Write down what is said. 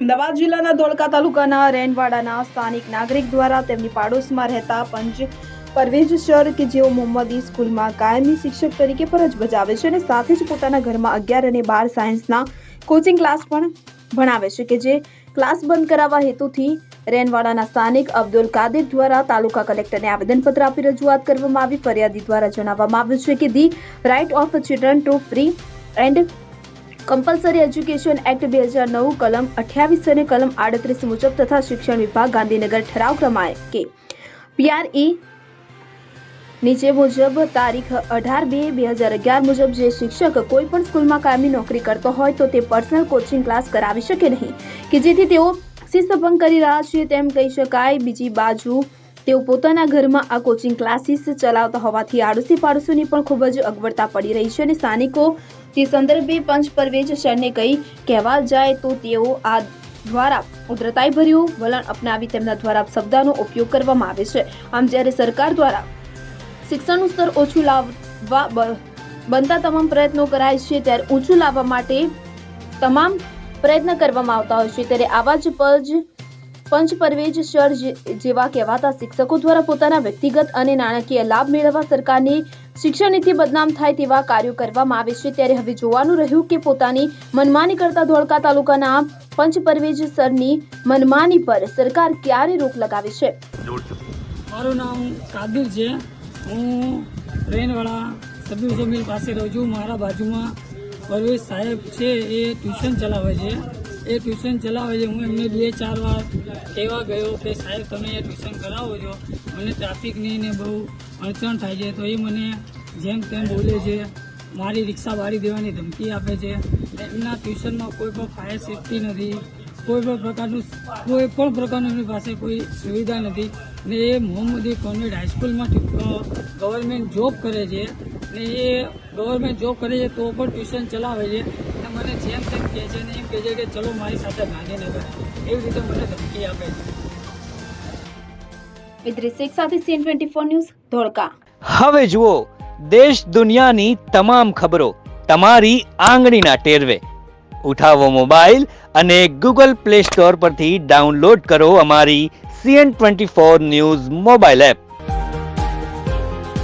અમદાવાદ જિલ્લાના ધોળકા તાલુકાના રેનવાડાના સ્થાનિક નાગરિક દ્વારા તેમની પાડોશમાં રહેતા પંચ પરવેજ સર કે જેઓ મોહમ્મદી સ્કૂલમાં કાયમી શિક્ષક તરીકે ફરજ બજાવે છે અને સાથે જ પોતાના ઘરમાં અગિયાર અને બાર સાયન્સના કોચિંગ ક્લાસ પણ ભણાવે છે કે જે ક્લાસ બંધ કરાવવા હેતુથી રેનવાડાના સ્થાનિક અબ્દુલ કાદિર દ્વારા તાલુકા કલેક્ટરને આવેદનપત્ર આપી રજૂઆત કરવામાં આવી. ફરિયાદી દ્વારા જણાવવામાં આવ્યું છે કે the right of children to free and compulsory education act બે હજાર નવ કલમ અઠ્યાવીસ અને કલમ આડત્રીસ મુજબ તથા શિક્ષણ વિભાગ ગાંધીનગર ઠરાવ પ્રમાણે કે પીઆરઈ નીચે મુજબ તારીખ અઢાર બે બે હજાર અગિયાર મુજબ જે શિક્ષક કોઈ પણ સ્કૂલમાં કાયમી નોકરી કરતો હોય તો તે પર્સનલ કોચિંગ ક્લાસ કરાવી શકે નહીં કે જેથી તેઓ શિસ્તભંગ કરી રહ્યા છે તેમ કહી શકાય. બીજી બાજુ તેઓ પોતાના ઘરમાં આ કોચિંગ ક્લાસીસ ચલાવતા હોવાથી આડોશી પાડોશીની પણ ખૂબ જ અગવડતા પડી રહી છે અને સ્થાનિકો તે સંદર્ભે પંચ પરવેજ સરને કહી, કહેવા જાય તો તેઓ આ દ્વારા ઉદ્રતાઈ ભર્યું, વલણ અપનાવી તેમના દ્વારા શબ્દનો ઉપયોગ કરવામાં આવે છે. આમ જ્યારે સરકાર દ્વારા શિક્ષણનું સ્તર ઓછું લાવવા બનતા તમામ પ્રયત્નો કરાય છે, ત્યારે ઊંચું લાવવા માટે તમામ પ્રયત્ન કરવામાં આવતા હોય છે, ત્યારે આવા જ પજ પંચ પરવેજ સર જેવા કહેવાતા શિક્ષકો દ્વારા પોતાના વ્યક્તિગત અને નાણાકીય લાભ મેળવવા સરકારની શિક્ષણ નીતિ બદનામ થાય તેવા કાર્યો કરવામાં આવે છે. ત્યારે હવે જોવાનું રહ્યું કે પોતાની મનમાની કરતા ધોળકા તાલુકાના પંચ પરવેજ સરની મનમાની પર સરકાર ક્યારે રોક લગાવે છે? મારું નામ કાદિર છે. હું ટ્રેનવાળા સભ્ય પાસે રહું છું. મારા બાજુમાં પરવેશ સાહેબ છે એ ટ્યુશન ચલાવે છે. એ ટ્યુશન ચલાવે છે. હું એમને બે ચાર વાર કહેવા ગયો કે સાહેબ, તમે એ ટ્યુશન કરાવો છો. મને ટ્રાફિકની ને બહુ અડચણ થાય છે. તો એ મને જેમ તેમ બોલે છે, મારી રિક્ષા વાળી દેવાની ધમકી આપે છે. એમના ટ્યુશનમાં કોઈ પણ ફાયર સેફટી નથી. કોઈ પણ પ્રકારનું કોઈ પણ પ્રકારનું એમની પાસે કોઈ સુવિધા નથી. ને એ મોહમ્મદી કોન્વેન્ટ હાઈસ્કૂલમાં ગવર્મેન્ટ જોબ કરે છે. ને એ ગવર્મેન્ટ જોબ કરે છે તો પણ ટ્યુશન ચલાવે છે. અને મને જેમ તેમ કહે છે ને એમ કહે છે કે ચલો મારી સાથે ગાંધીનગર એવી રીતે મને ધમકી આપે છે. ઇદ્રિસ શેખ સાથે CN twenty four news Dholka. હવે જુઓ દેશ દુનિયાની તમામ ખબરો તમારી આંગળીના ટેરવે. ઉઠાવો મોબાઈલ અને ગૂગલ પ્લે સ્ટોર પરથી ડાઉનલોડ કરો અમારી CN twenty four news mobile app.